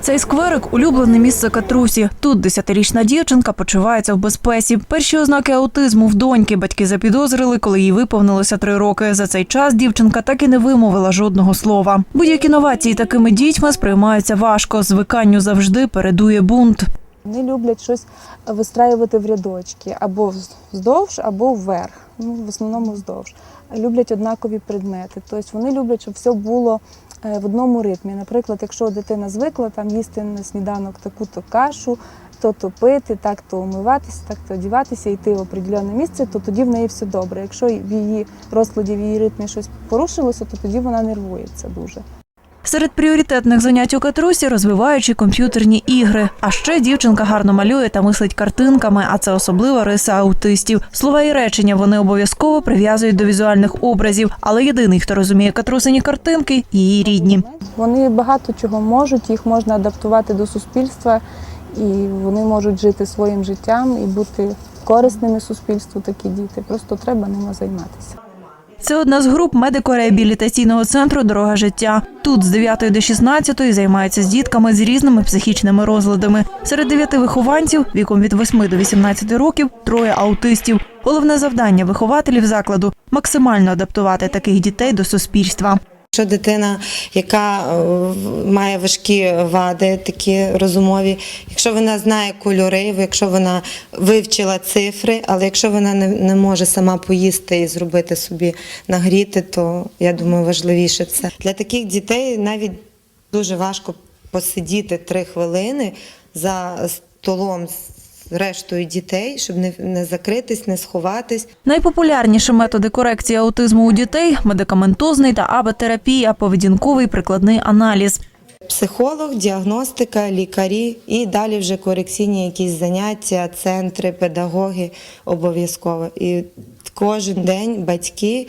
Цей скверик улюблене місце Катрусі. Тут десятирічна дівчинка почувається в безпеці. Перші ознаки аутизму в доньки батьки запідозрили, коли їй виповнилося три роки. За цей час дівчинка так і не вимовила жодного слова. Будь-які новації такими дітьми сприймаються важко. Звиканню завжди передує бунт. Вони люблять щось вистраювати в рядочки або вздовж, або вверх. Ну, в основному вздовж. Люблять однакові предмети. Тобто вони люблять, щоб все було е, в одному ритмі. Наприклад, якщо дитина звикла там їсти на сніданок таку-то кашу, то то пити, так то умиватися, так то одіватися, йти в определенне місце, то тоді в неї все добре. Якщо в її розкладі, в її ритмі щось порушилося, то тоді вона нервується дуже. Серед пріоритетних занять у Катрусі розвиваючі комп'ютерні ігри. А ще дівчинка гарно малює та мислить картинками, а це особлива риса аутистів. Слова і речення вони обов'язково прив'язують до візуальних образів, але єдиний, хто розуміє катрусині картинки, її рідні. Вони багато чого можуть, їх можна адаптувати до суспільства, і вони можуть жити своїм життям і бути корисними суспільству, такі діти. Просто треба ними займатися. Це одна з груп медико-реабілітаційного центру Дорога життя. Тут з 9 до 16 займаються з дітками з різними психічними розладами. Серед дев'яти вихованців віком від 8 до 18 років троє аутистів. Головне завдання вихователів закладу максимально адаптувати таких дітей до суспільства. Якщо дитина, яка е, має важкі вади, такі розумові, якщо вона знає кольори, якщо вона вивчила цифри, але якщо вона не, не може сама поїсти і зробити собі нагріти, то я думаю, важливіше це. Для таких дітей навіть дуже важко посидіти три хвилини за столом рештою дітей, щоб не, не закритись, не сховатись. Найпопулярніші методи корекції аутизму у дітей медикаментозний та АБ-терапія, поведінковий прикладний аналіз. Психолог, діагностика, лікарі і далі вже корекційні якісь заняття, центри, педагоги обов'язково. І кожен день батьки,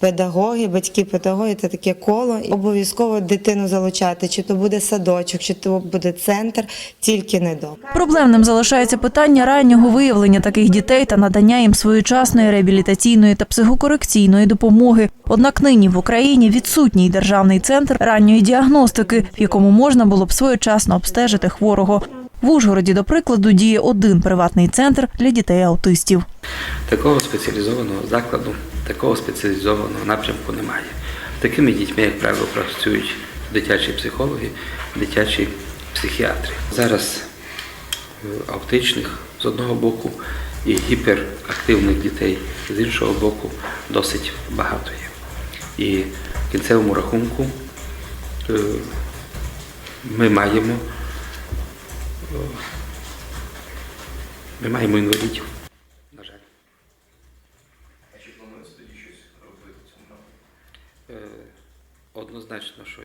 педагоги, батьки, педагоги це таке коло. Обов'язково дитину залучати, чи то буде садочок, чи то буде центр, тільки не до. Проблемним залишається питання раннього виявлення таких дітей та надання їм своєчасної реабілітаційної та психокорекційної допомоги. Однак нині в Україні відсутній державний центр ранньої діагностики, в якому можна було б своєчасно обстежити хворого. В Ужгороді, до прикладу, діє один приватний центр для дітей-аутистів. Такого спеціалізованого закладу, такого спеціалізованого напрямку немає. Такими дітьми, як правило, працюють дитячі психологи, дитячі психіатри. Зараз е, аутичних з одного боку і гіперактивних дітей з іншого боку досить багато є. І в кінцевому рахунку е, ми маємо, е, ми маємо інвалідів, Однозначно, що